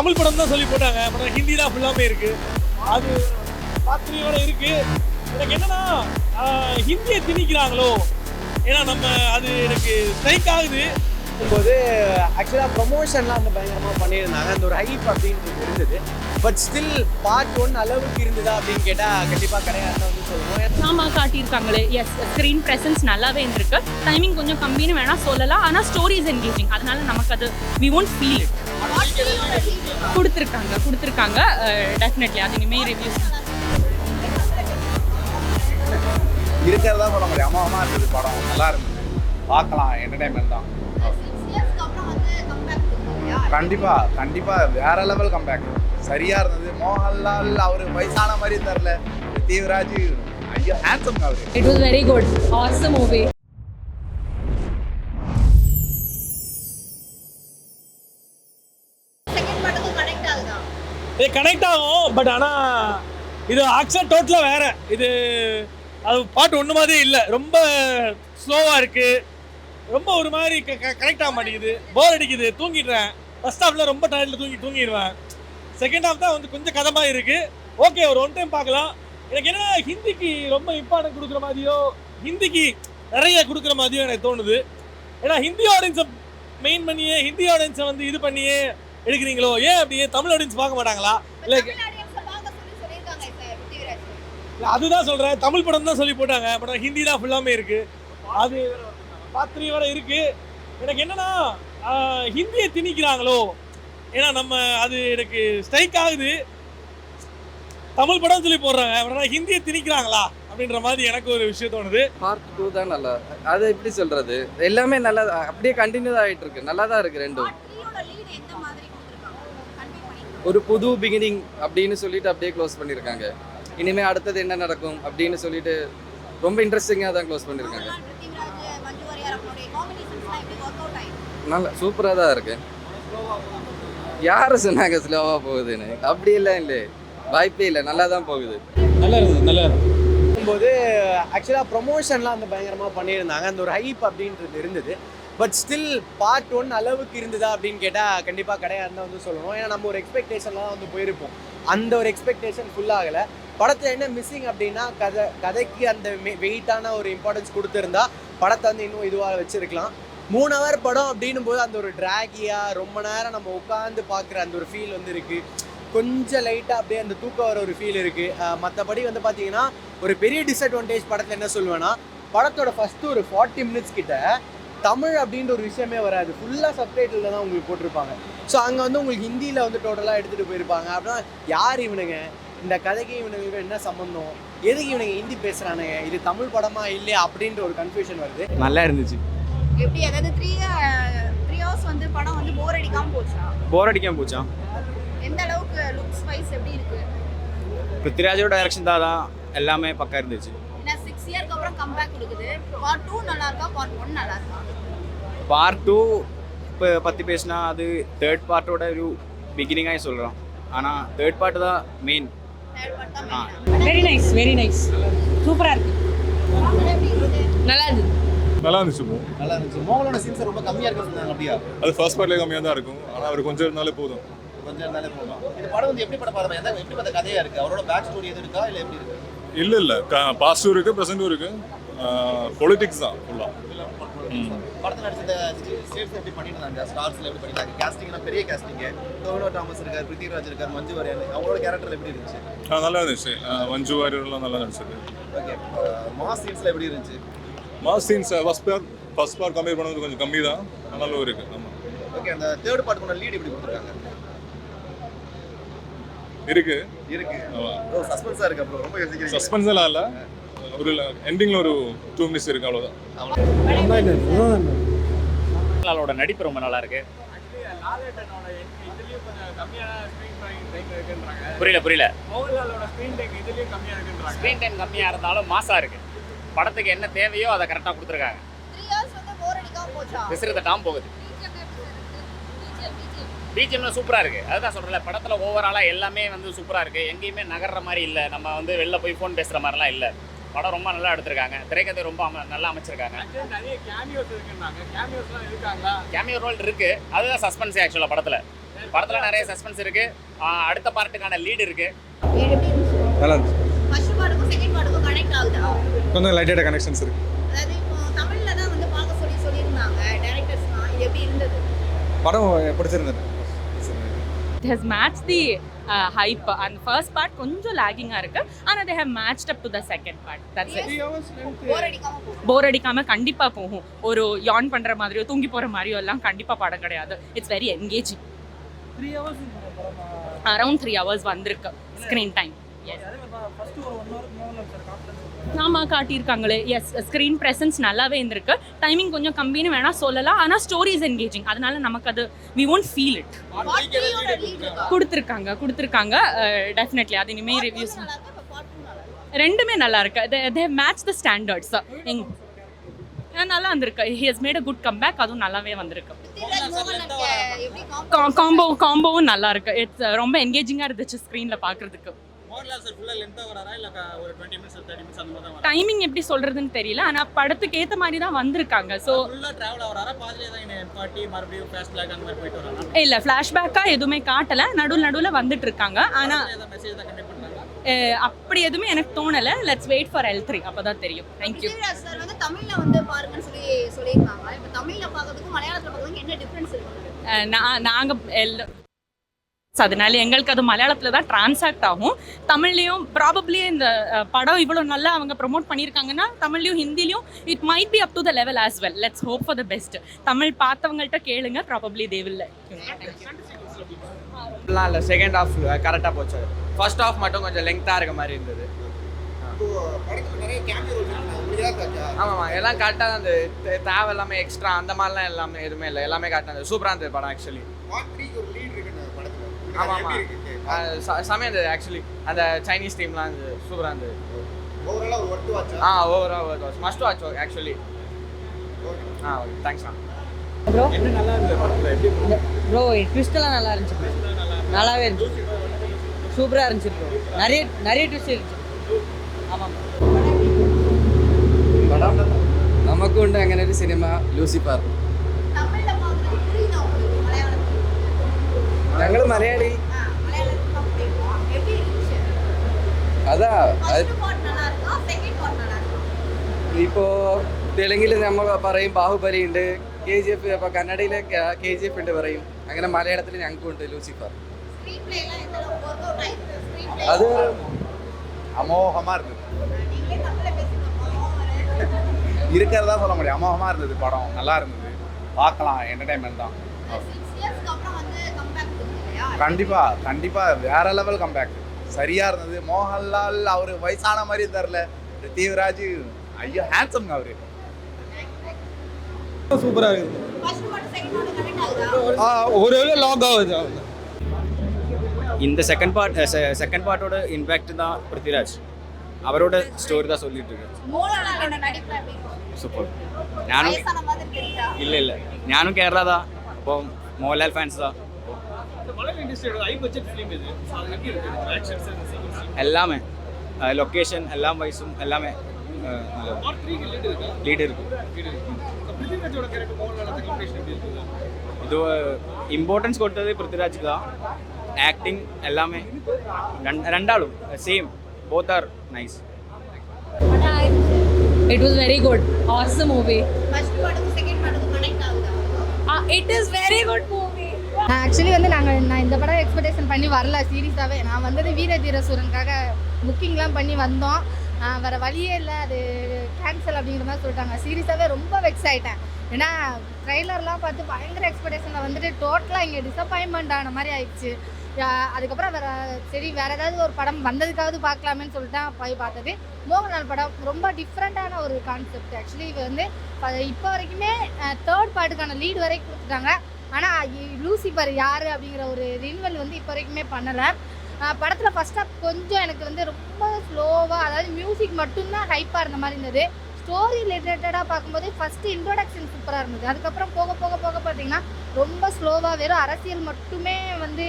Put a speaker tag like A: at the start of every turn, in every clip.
A: தமிழ் படம் தான் சொல்லி போட்டாங்க படம் ஹிந்தி தான் ஃபுல்லாமே இருக்கு. அது பாத்திரியோட இருக்கு. எனக்கு என்னன்னா ஹிந்தியை திணிக்கிறாங்களோ? ஏன்னா நம்ம அது எனக்கு ஸ்ட்ரைக் ஆகுது.
B: போது ஆக்சுவலாக ப்ரொமோஷன்லாம் வந்து பயங்கரமாக பண்ணியிருந்தாங்க. அந்த ஒரு ஹைப் அப்படின்றது இருந்தது. பட் ஸ்டில் பார்ட் ஒன் அளவுக்கு இருந்ததா அப்படின்னு கேட்டால் கண்டிப்பாக கிடையாதுன்னு வந்து சொல்லுவோம்
C: ஆமா காட்டியிருக்காங்களே. எஸ் ஸ்க்ரீன் presence நல்லாவே இருந்திருக்கு. டைமிங் கொஞ்சம் கம்மின்னு வேணா சொல்லலாம். ஆனால் ஸ்டோரிஸ் என்கேஜிங் அதனால நமக்கு அது வி ஒன்ட் ஃபீல் கொடுத்துருக்காங்க கொடுத்துருக்காங்க. டெஃபினெட்லி அது இனிமேல் ரிவ்யூஸ்
D: இருக்கிறதா சொல்ல முடியும் அம்மாவமா இருந்தது படம். நல்லா இருந்தது. பார்க்கலாம். என்டர்டைன்மெண்ட் தான். கண்டிப்பா கண்டிப்பா. வேற லெவல் கம்பேக் சரியா இருந்தது. மோகன்லால் அவரு வயசான மாதிரி தரல தீவராஜ் ஐயோ ஹேண்ட்ஸம் அவரு.
C: It was very good awesome movie
A: இது கனெக்ட் ஆகும் பட் ஆனால் இது ஆக்சன் டோட்டலாக வேற. இது அது பாட்டு ஒன்று மாதிரி இல்லை. ரொம்ப ஸ்லோவாக இருக்குது ரொம்ப ஒரு மாதிரி கனெக்ட் ஆக மாட்டேங்குது. போர் அடிக்குது. தூங்கிடுறேன். ஃபர்ஸ்ட் ஹாஃபில் ரொம்ப டயர்டில் தூங்கி தூங்கிடுவேன். செகண்ட் ஹாஃப் தான் வந்து கொஞ்சம் கதமாக இருக்குது ஓகே ஒரு ஒன் டைம் பார்க்கலாம். எனக்கு என்ன ஹிந்திக்கு ரொம்ப இம்பார்ட்டன்ட் கொடுக்குற மாதிரியோ ஹிந்திக்கு நிறைய கொடுக்குற மாதிரியோ எனக்கு தோணுது. ஏன்னா ஹிந்தி ஆடியன்ஸை மெயின் பண்ணியே ஹிந்தி ஆடியன்ஸை வந்து இது பண்ணியே எடுக்கிறீங்களோ? ஏன் அப்படியே தமிழ் ஆடியன்ஸ் பார்க்க மாட்டாங்களா? இல்லை இல்ல, அதுதான் சொல்றேன். தமிழ் படம் தான் சொல்லி போட்டாங்க. படம் ஹிந்தி தான் ஃபுல்லாமே இருக்கு. அது பாத்திரியோட இருக்கு. எனக்கு என்னன்னா ஹிந்தியை திணிக்கிறாங்களோ? ஏன்னா நம்ம அது எனக்கு ஸ்ட்ரைக் ஆகுது. தமிழ் படம் சொல்லி போடுறாங்க. ஆனா ஹிந்தியை திணிக்கிறாங்களா? அப்படின்ற மாதிரி எனக்கு ஒரு விஷயம் தோணுது.
E: பார்ட் டூ தான் நல்லா அது எப்படி சொல்றது? எல்லாமே நல்லா அப்படியே கண்டினியூ ஆகிட்டு இருக்கு. நல்லா தான் இருக்கு ரெண்டும். ஒரு புது பிகினிங் அப்படின்னு சொல்லிட்டு அப்படியே க்ளோஸ் பண்ணியிருக்காங்க. இனிமே அடுத்தது என்ன நடக்கும் அப்படின்னு சொல்லிட்டு ரொம்ப இன்ட்ரெஸ்டிங்காக தான் க்ளோஸ் பண்ணியிருக்காங்க. நல்லா சூப்பராக தான் இருக்கு. யார் சொன்னாங்க ஸ்லோவாக போகுதுன்னு? அப்படி இல்லை இல்லை. வாய்ப்பே இல்லை. நல்லா தான் போகுது.
A: நல்லா இருந்தது நல்லா இருந்தது.
B: போது ஆக்சுவலாக ப்ரொமோஷன்லாம் வந்து பயங்கரமாக பண்ணியிருந்தாங்க. அந்த ஒரு ஹைப் அப்படின்றது இருந்தது. பட் ஸ்டில் பார்ட் ஒன் அளவுக்கு இருந்ததா அப்படின்னு கேட்டால் கண்டிப்பாக கிடையாதுன்னு வந்து சொல்லணும். ஏன்னா நம்ம ஒரு எக்ஸ்பெக்டேஷன்லாம் வந்து போயிருப்போம். அந்த ஒரு எக்ஸ்பெக்டேஷன் ஃபுல்லாகலை படத்தில் என்ன மிஸ்ஸிங் அப்படின்னா கதை கதைக்கு அந்த வெயிட்டான ஒரு இம்பார்ட்டன்ஸ் கொடுத்துருந்தா படத்தை வந்து இன்னும் இதுவாக வச்சுருக்கலாம். மூணு ஹவர் படம் அப்படின்னும் போது அந்த ஒரு ட்ராகியாக ரொம்ப நேரம் நம்ம உட்காந்து பார்க்குற அந்த ஒரு ஃபீல் வந்து இருக்குது கொஞ்சம் லைட்டாக அப்படியே அந்த தூக்கம் வர ஒரு ஃபீல் இருக்குது மற்றபடி வந்து பார்த்தீங்கன்னா ஒரு பெரிய டிஸ்அட்வான்டேஜ் படத்தில் என்ன சொல்லுவேன்னா படத்தோட ஃபஸ்ட்டு ஒரு ஃபார்ட்டி மினிட்ஸ் கிட்ட தமிழ் அப்படின்ற ஒரு விஷயமே வராது. ஃபுல்லாக சப்டைட்டில் தான் உங்களுக்கு போட்டிருப்பாங்க. ஸோ அங்கே வந்து உங்களுக்கு ஹிந்தியில் வந்து டோட்டலாக எடுத்துகிட்டு போயிருப்பாங்க. அப்படின்னா யார் இவனுங்க? இந்த கதைக்கு இவனுங்களுக்கு என்ன சம்மந்தம் எதுக்கு இவனுங்க ஹிந்தி பேசுகிறானுங்க இது தமிழ் படமா இல்லையா? அப்படின்ற ஒரு கன்ஃபியூஷன் வருது.
F: நல்லா இருந்துச்சு.
G: எப்படி? அதாவது த்ரீ த்ரீ ஹவர்ஸ் வந்து படம் வந்து போர் அடிக்காம போச்சா?
F: போர் அடிக்காம போச்சான்
G: எந்த அளவுக்கு லுக்ஸ் வைஸ் எப்படி இருக்கு?
F: பிருத்திராஜோட டைரக்ஷன் தான் தான் எல்லாமே பக்கா இருந்துச்சு.
G: இயர்க்கு அப்புறம் கம்பேக் கொடுக்குது. பார்ட் டூ நல்லா இருக்கா பார்ட் ஒன் நல்லா இருக்கா
F: பார்ட் டூ இப்போ பற்றி பேசினா அது தேர்ட் பார்ட்டோட ஒரு பிகினிங்காக சொல்கிறோம் ஆனால் தேர்ட் பார்ட் தான்
G: main.
C: Very nice very nice சூப்பராக இருக்கு. நல்லா இருந்தது?
H: நல்லா இருந்துச்சு.
D: நல்லா இருந்துச்சு மோகனோட சீன்ஸ் ரொம்ப கம்மியா இருக்கு சொன்னாங்க அப்படியா?
H: அது ஃபர்ஸ்ட் பார்ட்லேயே கம்மியாக தான் இருக்கும். ஆனால் அவர் கொஞ்சம் இருந்தாலே போதும்.
D: கொஞ்சம் இருந்தாலே போதும். இந்த படம் வந்து எப்படி படம் பாருங்க எப்படி பார்த்த கதையா இருக்கு? அவரோட பேக் ஸ்டோரி எது இருக்கா? இல்ல எப்படி இருக்கு?
H: இல்லை இல்லை. பாஸ்டும் இருக்குது ப்ரெசென்ட்டும் இருக்குது பொலிட்டிக்ஸ் தான் ஃபுல்லாக
D: படத்துல நடிச்ச ஸ்டேட்ஸ் எப்படி பண்ணிட்டு ஸ்டார்ஸ்ல எப்படி பண்ணிட்டாங்க கேஸ்டிங்னா பெரிய கேஸ்டிங் டோவினோ தாமஸ் இருக்கார் பிருத்திவிராஜ் இருக்கார் மஞ்சு வாரியர். அவங்களோட கேரக்டர் எப்படி இருந்துச்சு?
H: ஆ, நல்லா இருந்துச்சு. மஞ்சு வாரியர்லாம் நல்லா நடிச்சது.
D: ஓகே மாஸ் சீன்ஸ்ல எப்படி இருந்துச்சு?
H: Mass scenes first part first part compare பண்ணுறது கொஞ்சம் கம்மி தான் ஆனாலும் இருக்குது ஆமாம்
D: ஓகே அந்த தேர்ட் பார்ட்டுக்கான லீட் எப்படி கொடுத்துருக்காங்க?
H: இருக்கு.
D: இருக்கு. சஸ்பென்ஸா இருக்கு. அப்புறம் ரொம்ப
H: சஸ்பென்ஸ் எல்லாம் இல்லை. ஒரு எண்டிங்கில் ஒரு டூ மினிட்ஸ் இருக்கு அவ்வளோதான்
I: மோகன்லாலோட நடிப்பு ரொம்ப நல்லா இருக்கு. புரியல புரியல. ஸ்க்ரீன் டைம் கம்மியா இருந்தாலும் மாசா இருக்கு. படத்துக்கு என்ன தேவையோ அதை கரெக்டாக கொடுத்துருக்காங்க.
G: த்ரீ ஹவர்ஸ் வந்து போர் அடிக்காம போச்சா?
I: விசிறத டாம் போகுது. பிஜிஎம்ல சூப்பராக இருக்கு. அதுதான் சொல்றேன்ல படத்துல ஓவராலா எல்லாமே வந்து சூப்பரா இருக்கு. எங்கேயுமே நகர்ற மாதிரி இல்லை. நம்ம வந்து வெளில போய் ஃபோன் பேசுற மாதிரிலாம் இல்லை. படம் ரொம்ப நல்லா எடுத்திருக்காங்க. திரைக்கதை ரொம்ப அம- நல்லா அமைச்சிருக்காங்க. கேமியோ ரோல் இருக்கு. அதுதான் சஸ்பென்ஸ் ஆக்சுவலாக படத்துல. படத்தில் நிறைய சஸ்பென்ஸ் இருக்கு. ஆஹ் அடுத்த பார்ட்டுக்கான லீடு இருக்கு.
G: எப்படி இருந்துச்சு
D: நல்லா கொஞ்சம் லைட்டாக கனெக்ஷன்ஸ் இருக்கு.
G: அதாவது இப்போ தமிழ்ல தான் வந்து பார்க்க சொல்லி சொல்லியிருந்தாங்க டேரக்டர்ஸ்லாம் இது எப்படி இருந்தது?
D: படம் பிடிச்சிருந்தது.
C: It has matched the uh, hype and first part கொஞ்சம் லாகிங்காக இருக்கு. ஆனால் they have matched up to the second part. That's it.
G: போர் அடிக்காம போகும்.
C: போர் அடிக்காம கண்டிப்பா போகும். ஒரு யான் பண்ற மாதிரியோ தூங்கி போற மாதிரியோ எல்லாம் கண்டிப்பா படம் கிடையாது. It's very engaging
A: three hours
C: around three hours வந்திருக்கு. ஸ்க்ரீன் டைம்
A: ஃபர்ஸ்ட் ஒரு ஒன் ஹவர் மூணு சார் கான்ஃபிடன்ஸ்
C: ஆமா காட்டியிருக்காங்களே எஸ் ஸ்க்ரீன் presence நல்லாவே இருந்திருக்கு. டைமிங் கொஞ்சம் கம்மின்னு வேணா சொல்லலாம். ஆனா ஸ்டோரிஸ் என்கேஜிங் அதனால நமக்கு அது வி won't ஃபீல் இட் கொடுத்துருக்காங்க கொடுத்துருக்காங்க. டெஃபினெட்லி அது இனிமே ரிவ்யூஸ் ரெண்டுமே நல்லா இருக்கு. தே மேட்ச் த ஸ்டாண்டர்ட்ஸ் எங் நல்லா வந்திருக்கு. He has made a good comeback அதுவும் நல்லாவே வந்திருக்கு.
G: காம்போ
C: காம்போவும் நல்லா இருக்கு. இட்ஸ் ரொம்ப என்கேஜிங்காக இருந்துச்சு ஸ்க்ரீனில் பார்க்கறதுக்கு
A: மோகன்லால் சார் ஃபுல்லாக லென்த்தாக வராரா? இல்லை ஒரு டுவெண்ட்டி மினிட்ஸ் தேர்ட்டி மினிட்ஸ் அந்த மாதிரி தான் வரா
C: டைமிங் எப்படி சொல்றதுன்னு தெரியல. ஆனா படத்துக்கு ஏத்த மாதிரி தான் வந்திருக்காங்க.
A: வராரா?
C: இல்ல ஃபிளாஷ்பேக்கா எதுவுமே காட்டல. நடுவில் நடுவில் வந்துட்டு இருக்காங்க ஆனா அப்படி எதுவுமே எனக்கு தோணல. Let's wait for L three அப்பதான் தெரியும். தேங்க்யூ
G: பிருத்திவிராஜ் சார் வந்து தமிழ்ல வந்து பாருங்கன்னு சொல்லி சொல்லியிருக்காங்க. இப்போ தமிழ்ல பார்க்கறதுக்கும் மலையாளத்துல பார்க்கறதுக்கும் என்ன டிஃபரன்ஸ் இருக்கு?
C: நான் So, அதனால எங்களுக்கு அது மலையாளத்தில் தான் டிரான்சாக்ட் ஆகும். தமிழ்லையும் ப்ராபப்ளி இந்த படம் இவ்வளோ நல்லா அவங்க ப்ரொமோட் பண்ணியிருக்காங்கன்னா தமிழ்லையும் ஹிந்திலையும் it might be up to the level as well let's hope for the best Tamil பார்த்தவங்கள்ட்ட கேளுங்க ப்ராபப்ளி தேவில்
B: அப்படிலாம் இல்லை செகண்ட் ஹாஃப் கரெக்டாக போச்சு. ஃபர்ஸ்ட் ஹாஃப் மட்டும் கொஞ்சம் லெங்க்த்தாக இருக்க மாதிரி இருந்தது. ஆமாம்மா எல்லாம் கரெக்டாக அந்த தே- தேவை எல்லாமே எக்ஸ்ட்ரா அந்த மாதிரிலாம் எல்லாமே எதுவுமே இல்லை. எல்லாமே கரெக்டாக இருந்தது. சூப்பராக இருந்தது படம் ஆக்சுவலி ஆமாம் ஆமாம் செமையாக இருந்தது ஆக்சுவலி அந்த சைனீஸ் டீம்லாம் இருந்தது சூப்பராக இருந்தது. ஆ overall work watch must watch
A: actually ah okay தேங்க்ஸ்ண்ணா ப்ரோ
J: ப்ரோ ட்விஸ்டெல்லாம் நல்லா இருந்துச்சு நல்லாவே இருந்துச்சு. சூப்பராக இருந்துச்சு நிறைய நிறைய ட்விஸ்ட் இருந்துச்சு. ஆமாம்
G: நமக்கு உண்டு அங்கே
E: சினிமா
G: லூசிஃபார். பார்ட் நல்லா இருக்கா
E: ഇപ്പോൾ തെലുങ്കിൽ നമ്മൾ പറയും ബാഹുബലി ഉണ്ട് കെ ജി എഫ് ഇപ്പോൾ കന്നഡയിൽ കെ ജി എഫ് ഉണ്ട് പറയും അങ്ങനെ മലയാളത്തിൽ ഞങ്ങൾക്കും ഉണ്ട് ലൂസിഫർ
G: ஸ்க்ரீன் பிளே எல்லாம் எந்த அளவுக்கு ஒர்க் அவுட் ஆயிருக்கு ஸ்க்ரீன் பிளே
E: அது
D: அமோகமாக இருந்தது
G: நீங்களே தமிழ்ல பேசுங்க
D: இருக்கிறதா சொல்ல முடியும் அமோகமாக இருந்தது படம் நல்லா இருந்தது பார்க்கலாம் என்டர்டைன்மெண்ட் தான் கண்டிப்பாக கண்டிப்பாக வேறு லெவல் கம்பேக் சரியாக இருந்தது. மோகன்லால் அவர் வயசான மாதிரி தரல தீவிராஜ் ஐயோ ஹேண்ட்ஸம்ங்க அவர்.
A: சூப்பராக இருக்குது ஒரு லாக் ஆகுது
F: இந்த செகண்ட் பார்ட் செகண்ட் பார்ட்டோட இம்பேக்ட் தான் பிருத்திராஜ் அவரோட ஸ்டோரி தான் சொல்லிட்டு இருக்கு சூப்பர்
A: ஞானும் இல்லை இல்லை. ஞானும் கேரளா தான். இப்போ மோகன்லால் ஃபேன்ஸ் தான்.
F: எல்லாமே லொக்கேஷன் எல்லாம் வயசும் எல்லாமே
A: பார்ட் த்ரீ லீட் இருக்கா
F: லீடு இருக்கு
A: லீட் இருக்கு பிருத்திவிராஜோட கேரக்டர் மோகன்லால் காம்பினேஷன் எப்படி இருக்குது
F: இது இம்பார்ட்டன்ஸ் கொடுத்தது பிருத்திவிராஜ் தான் ஆக்டிங் எல்லாமே ரெண்- ரெண்டாளும் same both are nice
J: it was very good awesome movie
G: first பார்ட்டுக்கும் second பார்ட்டுக்கும் கனெக்ட் ஆகுதா
K: ஆக்சுவலி வந்து நாங்கள் நான் இந்த படம் எக்ஸ்பெக்டேஷன் பண்ணி வரல சீரியஸாகவே நான் வந்தது வீர தீர சூரனுக்காக புக்கிங்லாம் பண்ணி வந்தோம். வேறு வழியே இல்லை. அது கேன்சல் அப்படிங்கிற மாதிரி சொல்லிட்டாங்க. சீரியஸாகவே ரொம்ப வெக்ஸ் ஆகிட்டேன் ஏன்னா ட்ரெய்லர்லாம் பார்த்து பயங்கர எக்ஸ்பெக்டேஷனில் வந்துட்டு டோட்டலாக இங்கே டிசப்பாயின்மெண்ட் ஆன மாதிரி ஆயிடுச்சு. அதுக்கப்புறம் வேற சரி வேற ஏதாவது ஒரு படம் வந்ததுக்காவது பார்க்கலாமேன்னு சொல்லிட்டு போய் பார்த்தது. மோகன்லால் படம் ரொம்ப டிஃப்ரெண்ட்டான ஒரு கான்செப்ட் ஆக்சுவலி இது வந்து இப்போ வரைக்குமே தேர்ட் பார்ட்டுக்கான லீடு வரைக்கும் கொடுத்துட்டாங்க. ஆனால் லூசிபர் யார் அப்படிங்கிற ஒரு ரின்வல் வந்து இப்போ வரைக்குமே பண்ணலை. படத்தில் ஃபஸ்ட் ஹாஃப் கொஞ்சம் எனக்கு வந்து ரொம்ப ஸ்லோவாக அதாவது மியூசிக் மட்டும்தான் ஹைப்பாக இருந்த மாதிரி இருந்தது. ஸ்டோரி ரிலேட்டடாக பார்க்கும்போது ஃபஸ்ட்டு இன்ட்ரோடக்ஷன் சூப்பராக இருந்தது. அதுக்கப்புறம் போக போக போக பார்த்தீங்கன்னா ரொம்ப ஸ்லோவாக வெறும் அரசியல் மட்டுமே வந்து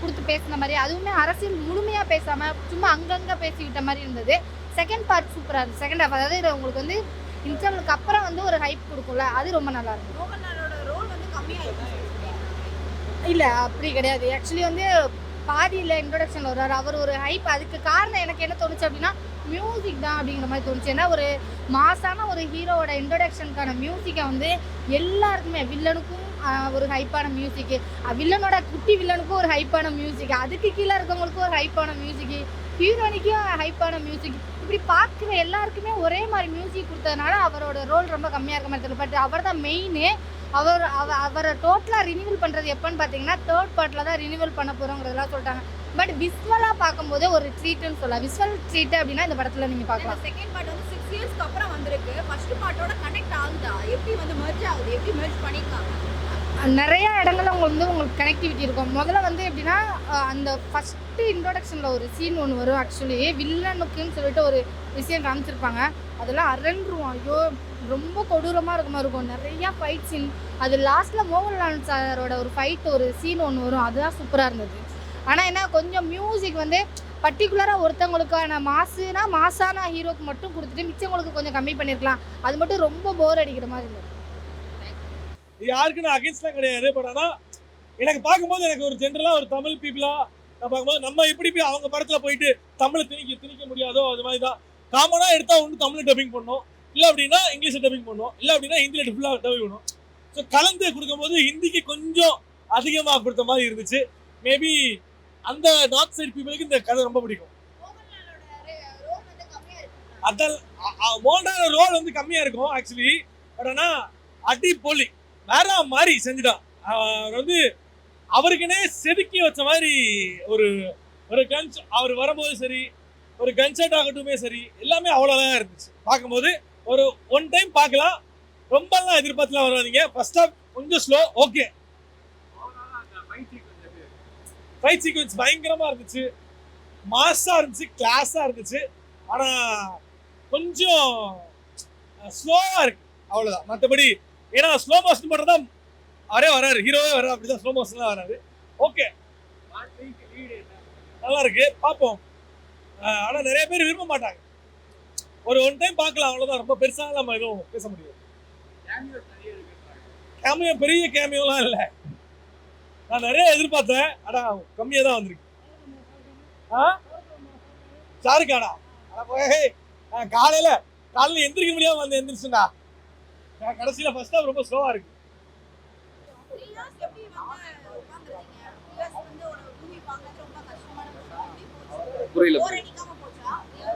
K: கொடுத்து பேசின மாதிரி அதுவுமே அரசியல் முழுமையாக பேசாமல் சும்மா அங்கங்கே பேசிக்கிட்ட மாதிரி இருந்தது. செகண்ட் பார்ட் சூப்பராக இருந்தது. செகண்ட் ஹாஃப் அதாவது உங்களுக்கு வந்து இன்டர்வலுக்கு அப்புறம் வந்து ஒரு ஹைப் கொடுக்கும்ல அது ரொம்ப நல்லா இருக்கும்
G: மோகன்லாலோட ரோல் வந்து கம்மியாயிடுச்சு
K: இல்லை அப்படி கிடையாது. ஆக்சுவலி வந்து பாதியில் இன்ட்ரொடக்ஷன் வருவார் அவர் ஒரு ஹைப் அதுக்கு காரணம் எனக்கு என்ன தோணுச்சு அப்படின்னா மியூசிக் தான் அப்படிங்கிற மாதிரி தோணுச்சு. ஏன்னா ஒரு மாசான ஒரு ஹீரோவோட இன்ட்ரொடக்ஷனுக்கான மியூசிக்கை வந்து எல்லாருக்குமே வில்லனுக்கும் ஒரு ஹைப்பான மியூசிக்கு வில்லனோட குட்டி வில்லனுக்கும் ஒரு ஹைப்பான மியூசிக் அதுக்கு கீழே இருக்கவங்களுக்கும் ஒரு ஹைப்பான மியூசிக்கு ஹீரோனிக்கும் ஹைப்பான மியூசிக் இப்படி பார்க்குற எல்லாருக்குமே ஒரே மாதிரி மியூசிக் கொடுத்ததுனால அவரோட ரோல் ரொம்ப கம்மியாக இருக்க மாதிரி தெரியல பட் அவர் தான் மெயின் அவர் அவ அவரை டோட்டலாக ரினிவல் பண்ணுறது எப்போன்னு பார்த்தீங்கன்னா தேர்ட் பார்ட்டில் தான் ரினிவல் பண்ண போகிறோங்கிறதெல்லாம் சொல்லிட்டாங்க. பட் விஸ்வலாக பார்க்கும்போது ஒரு ட்ரீட்டுன்னு சொல்லலாம். விஸ்வல் ட்ரீட் அப்படின்னா இந்த படத்தில் நீங்கள் பார்க்கலாம்.
G: செகண்ட் பார்ட் வந்து சிக்ஸ் இயர்ஸ்க்கு அப்புறம் வந்திருக்கு. ஃபர்ஸ்ட் பார்ட்டோட கனெக்ட் ஆகுதா? எப்படி வந்து மெர்ஜ் ஆகுது? எப்படி மெர்ஜ் பண்ணிருக்காங்க
K: நிறைய இடங்கள்ல உங்களுக்கு வந்து உங்களுக்கு கனெக்டிவிட்டி இருக்கும். முதல்ல வந்து எப்படின்னா அந்த ஃபஸ்ட்டு இன்ட்ரோடக்ஷனில் ஒரு சீன் ஒன்று வரும். ஆக்சுவலி வில்லனுக்குன்னு சொல்லிட்டு ஒரு விஷயம் காமிச்சிருப்பாங்க. அதெல்லாம் அரண்டுருவோம் ஐயோ ரொம்ப கொடூரமாக இருக்க மாதிரி இருக்கும். நிறையா ஃபைட் சீன் அது லாஸ்ட்டில் மோகன்லால் சாரோட ஒரு ஃபைட் ஒரு சீன் ஒன்று வரும். அதுதான் சூப்பராக இருந்தது. ஆனால் என்ன கொஞ்சம் மியூசிக் வந்து பர்டிகுலராக ஒருத்தவங்களுக்கான மாசுனா மாசான ஹீரோக்கு மட்டும் கொடுத்துட்டு மிச்சவங்களுக்கு கொஞ்சம் கம்மி பண்ணியிருக்கலாம் அது மட்டும் ரொம்ப போர் அடிக்கிற மாதிரி இருந்தது.
A: இது யாருக்கு நான் அகேன்ஸ்ட்லாம் கிடையாது. பட் ஆனால் எனக்கு பார்க்கும்போது எனக்கு ஒரு ஜென்ரலாக ஒரு தமிழ் பீப்புளாக நான் பார்க்கும்போது நம்ம எப்படி போய் அவங்க படத்தில் போயிட்டு தமிழை திணிக்க திணிக்க முடியாதோ அது மாதிரி தான் காமனாக எடுத்தால் ஒன்று தமிழ் டப்பிங் பண்ணோம். இல்லை அப்படின்னா இங்கிலீஷில் டப்பிங் பண்ணுவோம். இல்லை அப்படின்னா ஹிந்தியில் ஃபுல்லாக டப்பிங் பண்ணுவோம். ஸோ கலந்து கொடுக்கும்போது ஹிந்திக்கு கொஞ்சம் அதிகமாக கொடுத்த மாதிரி இருந்துச்சு. மேபி அந்த நார்த் சைடு பீப்புளுக்கு இந்த கதை ரொம்ப பிடிக்கும்.
G: ரோல் வந்து
A: அதான் ரோல் வந்து கம்மியாக இருக்கும் ஆக்சுவலி பட் ஆனால் அடி வேற மாதிரி செஞ்சுட்டான். அவர் வந்து அவருக்குன்னே செதுக்கி வச்ச மாதிரி ஒரு ஒரு கன்ஸ் அவர் வரும்போது சரி ஒரு கன்சர்ட் ஆகட்டுமே சரி எல்லாமே அவ்வளோதான் இருந்துச்சு. பார்க்கும்போது ஒரு ஒன் டைம் பார்க்கலாம். ரொம்பலாம் எதிர்பார்த்துலாம் வராதீங்க. ஃபர்ஸ்ட் ஆஃப் கொஞ்சம் ஸ்லோ ஓகே ஃபைட் சீக்வன்ஸ் பயங்கரமாக இருந்துச்சு. மாஸாக இருந்துச்சு கிளாஸாக இருந்துச்சு. ஆனால் கொஞ்சம் ஸ்லோவாக இருக்கு. அவ்வளோதான் மற்றபடி ஏன்னா ஸ்லோ மோஷன் மட்டும் தான் அரே வராரு. ஹீரோவே வராரு அப்படிதான் ஸ்லோ மோஷன்லாம் வராரு. ஓகே நல்லா இருக்கு. பார்ப்போம். ஆனால் நிறைய பேர் விரும்ப மாட்டாங்க. ஒரு ஒன் டைம் பார்க்கலாம் அவ்வளோதான் ரொம்ப பெருசாக நம்ம எதுவும் பேச முடியாது. கேமியோ பெரிய கேமியோலாம் இல்லை. நான் நிறைய எதிர்பார்த்தேன். அடா கம்மியாக தான் வந்திருக்கு. ஆ? ஷாருக்கானா அட போய் நான் காலையில் காலையில் எந்திரிக்க முடியாமல் வந்து எந்திரிச்சுடா நான் கடைசியில ஃபர்ஸ்ட் ஹாஃப் ரொம்ப ஸ்லோவாக இருக்கு.
G: புரியல
E: புரியல.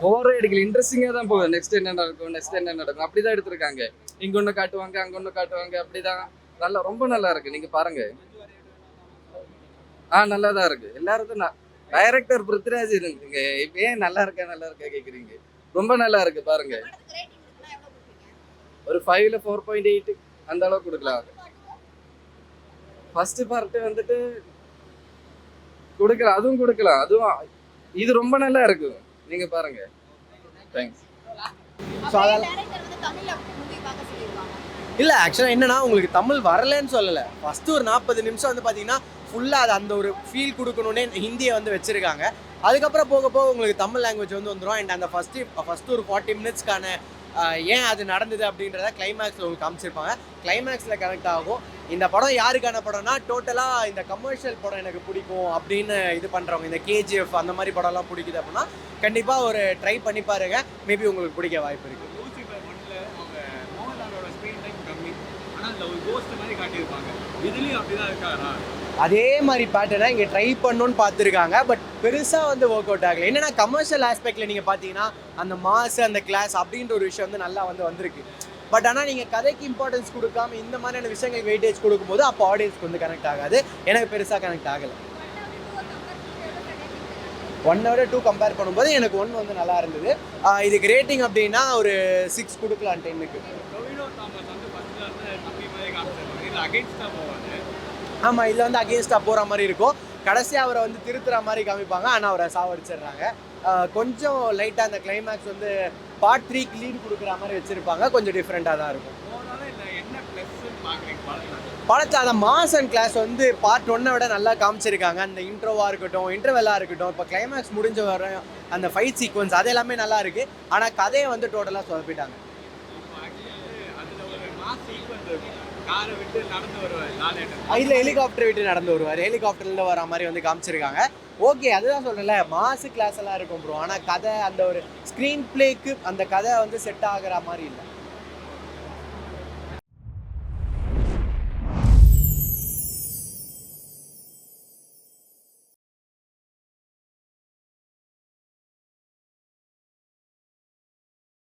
G: போர்
E: எடுக்கல இன்ட்ரெஸ்டிங்காக தான் போகுது. நெக்ஸ்ட் என்ன நடக்கும் நெக்ஸ்ட் என்ன நடக்கும்? அப்படிதான் எடுத்திருக்காங்க. இங்க ஒன்று காட்டுவாங்க அங்க ஒன்று காட்டுவாங்க அப்படிதான். நல்லா ரொம்ப நல்லா இருக்கு. நீங்க பாருங்க. ஆ நல்லா தான் இருக்கு. எல்லாருக்கும் டைரக்டர் பிருத்ராஜ் இருக்குங்க இப்போ ஏன் நல்லா இருக்கா நல்லா இருக்கா கேட்குறீங்க ரொம்ப நல்லா இருக்கு பாருங்க. ஒரு ஃபைவ்ல ஃபோர் பாயிண்ட் எயிட் அந்த அளவுக்கு கொடுக்கலாம். ஃபர்ஸ்ட் பார்ட்டு வந்துட்டு கொடுக்கலாம். அதுவும் கொடுக்கலாம். அதுவும் இது ரொம்ப நல்லா இருக்கும் நீங்க பாருங்க. தேங்க்ஸ்
B: ஸோ அதெல்லாம்
G: டேரக்டர் வந்து தமிழ்ல மூவி பார்க்க சொல்லியிருக்காங்க
B: இல்லை ஆக்சுவலாக என்னன்னா உங்களுக்கு தமிழ் வரலன்னு சொல்லலை. ஃபஸ்ட்டு ஒரு நாற்பது நிமிஷம் வந்து பார்த்தீங்கன்னா ஃபுல்லாக அது அந்த ஒரு ஃபீல் கொடுக்கணுன்னே ஹிந்தியை வந்து வச்சுருக்காங்க. அதுக்கப்புறம் போக போக உங்களுக்கு தமிழ் லாங்குவேஜ் வந்து வந்துடும் அண்ட் அந்த ஃபஸ்ட்டு ஃபஸ்ட்டு ஒரு ஃபார்ட்டி மினிட்ஸ்க்கான ஏன் அது நடந்தது அப்படின்றத கிளைமேக்ஸில் உங்களுக்கு காமிச்சிருப்பாங்க. கிளைமேக்ஸில் கனெக்ட் ஆகும். இந்த படம் யாருக்கான படம்னா டோட்டலாக இந்த கமர்ஷியல் படம் எனக்கு பிடிக்கும் அப்படின்னு இது பண்ணுறவங்க இந்த கேஜிஎஃப் அந்த மாதிரி படம்லாம் பிடிக்குது அப்படின்னா கண்டிப்பாக ஒரு ட்ரை பண்ணி பாருங்க. மேபி உங்களுக்கு பிடிக்க வாய்ப்பு இருக்குது
F: அவங்க மோகன்லாலோட ஆனால் ஒரு கோஸ்ட் மாதிரி காட்டியிருப்பாங்க. இதுலேயும் அப்படிதான் இருக்காரா?
B: அதே மாதிரி பேட்டர்னை இங்கே ட்ரை பண்ணணும்னு பார்த்துருக்காங்க. பட் பெருசாக வந்து ஒர்க் அவுட் ஆகலை. என்னென்னா கமர்ஷியல் ஆஸ்பெக்டில் நீங்கள் பார்த்தீங்கன்னா அந்த மாஸ் அந்த கிளாஸ் அப்படின்ற ஒரு விஷயம் வந்து நல்லா வந்து வந்திருக்கு. பட் ஆனால் நீங்கள் கதைக்கு இம்பார்ட்டன்ஸ் கொடுக்காம இந்த மாதிரியான விஷயங்கள் வெயிட்டேஜ் கொடுக்கும்போது அப்போ ஆடியன்ஸ்க்கு வந்து கனெக்ட் ஆகாது. எனக்கு பெருசாக கனெக்ட் ஆகலை. ஒன் ஹவர் டூ கம்பேர் பண்ணும்போது எனக்கு ஒன் வந்து நல்லா இருந்தது. இதுக்கு ரேட்டிங் அப்படின்னா ஒரு சிக்ஸ் கொடுக்கலாம் டென்னுக்கு ஆமாம் இதில் வந்து அகேன்ஸ்டாக போகிற மாதிரி இருக்கும். கடைசியாக அவரை வந்து திருத்துற மாதிரி காமிப்பாங்க. ஆனால் அவரை சாவடிச்சிடுறாங்க. கொஞ்சம் லைட்டாக அந்த கிளைமேக்ஸ் வந்து பார்ட் த்ரீக்கு லீடு கொடுக்குற மாதிரி வச்சுருப்பாங்க. கொஞ்சம் டிஃப்ரெண்ட்டாக தான் இருக்கும்.
F: படத்தில்
B: படத்தை அந்த மாஸ் அண்ட் கிளாஸ் வந்து பார்ட் ஒன்னை விட நல்லா காமிச்சிருக்காங்க. அந்த இன்ட்ரோவாக இருக்கட்டும் இன்டர்வெல்லாக இருக்கட்டும் இப்போ கிளைமேக்ஸ் முடிஞ்ச வர அந்த ஃபைட் சீக்வன்ஸ் அது எல்லாமே நல்லா இருக்கு. ஆனால் கதையை வந்து டோட்டலாக சொதப்பிட்டாங்க.
F: காரை விட்டு நடந்து வருவார்
B: இல்ல ஹெலிகாப்டர் விட்டு நடந்து வருவார். ஹெலிகாப்டர்ல வர மாதிரி வந்து காமிச்சிருக்காங்க. ஓகே அதுதான் சொல்றேன்ல மாசு கிளாஸ் எல்லாம் இருக்கும் ப்ரோ ஆனா கதை அந்த ஒரு ஸ்க்ரீன் பிளேக்கு அந்த கதை வந்து செட் ஆகுற மாதிரி இல்லை.